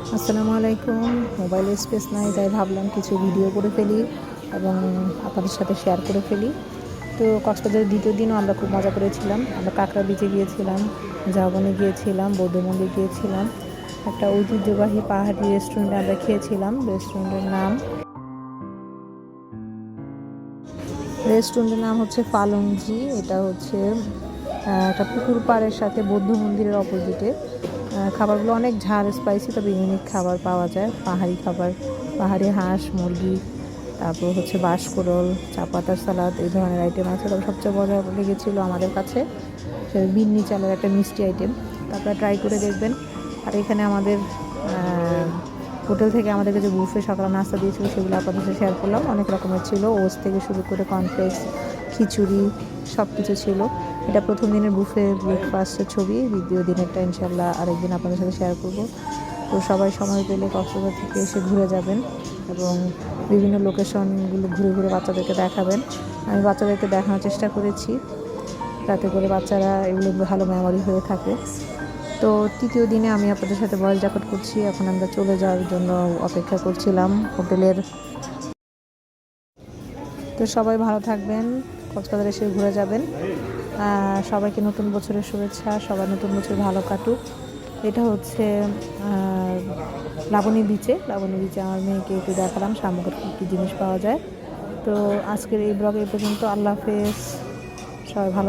আসসালামু আলাইকুম। মোবাইলে স্পেস নাই, তাই ভাবলাম কিছু ভিডিও করে ফেলি এবং আপনাদের সাথে শেয়ার করে ফেলি। তো কক্সবাজারের দ্বিতীয় দিনও আমরা খুব মজা করেছিলাম। আমরা কাঁকড়া বিচে গিয়েছিলাম জাবনে গিয়েছিলাম বৌদ্ধ মন্দির গিয়েছিলাম। একটা ঐতিহ্যবাহী পাহাড়ি রেস্টুরেন্টে আমরা খেয়েছিলাম। রেস্টুরেন্টের নাম রেস্টুরেন্টের নাম হচ্ছে ফালংজি এটা হচ্ছে একটা পুকুর পাড়ের সাথে বৌদ্ধ মন্দিরের অপোজিটে খাবারগুলো অনেক ঝাল স্পাইসি তবে ইউনিক খাবার পাওয়া যায়। পাহাড়ি খাবার, পাহাড়ি হাঁস, মুরগি, তারপর হচ্ছে বাঁশকুড়ল চা পাতার সালাদ, এই ধরনের আইটেম আছে। তবে সবচেয়ে মজা লেগেছিলো আমাদের কাছে বিন্নি চালের একটা মিষ্টি আইটেম তারপরে ট্রাই করে দেখবেন। আর এখানে আমাদের হোটেল থেকে আমাদেরকে যে বুফে সকালে নাস্তা দিয়েছিল, সেগুলো আপনাদের সাথে শেয়ার করলাম। অনেক রকমের ছিল, ওস থেকে শুরু করে কর্নফ্লেক্স খিচুড়ি সব কিছু ছিল। এটা প্রথম দিনের বুফে ব্রেকফাস্টের ছবি, দ্বিতীয় দিনেরটা ইনশাল্লাহ আরেকদিন আপনাদের সাথে শেয়ার করব। তো সবাই সময় পেলে কক্সবাজার থেকে এসে ঘুরে যাবেন এবং বিভিন্ন লোকেশনগুলো ঘুরে ঘুরে বাচ্চাদেরকে দেখাবেন। আমি বাচ্চাদেরকে দেখানোর চেষ্টা করেছি তাতে করে বাচ্চারা এগুলো ভালো মেমোরি হয়ে থাকে। তো তৃতীয় দিনে আমি আপনাদের সাথে ভয়েস রেকর্ড করছি, এখন আমরা চলে যাওয়ার জন্য অপেক্ষা করছিলাম হোটেলের। তো সবাই ভালো থাকবেন, কক্সবাজার এসে ঘুরে যাবেন। সবাইকে নতুন বছরের শুভেচ্ছা, সবার নতুন বছর ভালো কাটুক। এটা হচ্ছে লাবণী বিচে লাবণী বিচে আমার মেয়েকে একটু দেখালাম সামগ্রিক কী কী জিনিস পাওয়া যায়। তো আজকের এই ব্লগ এই পর্যন্ত আল্লাহ হাফেজ। সবাই ভালো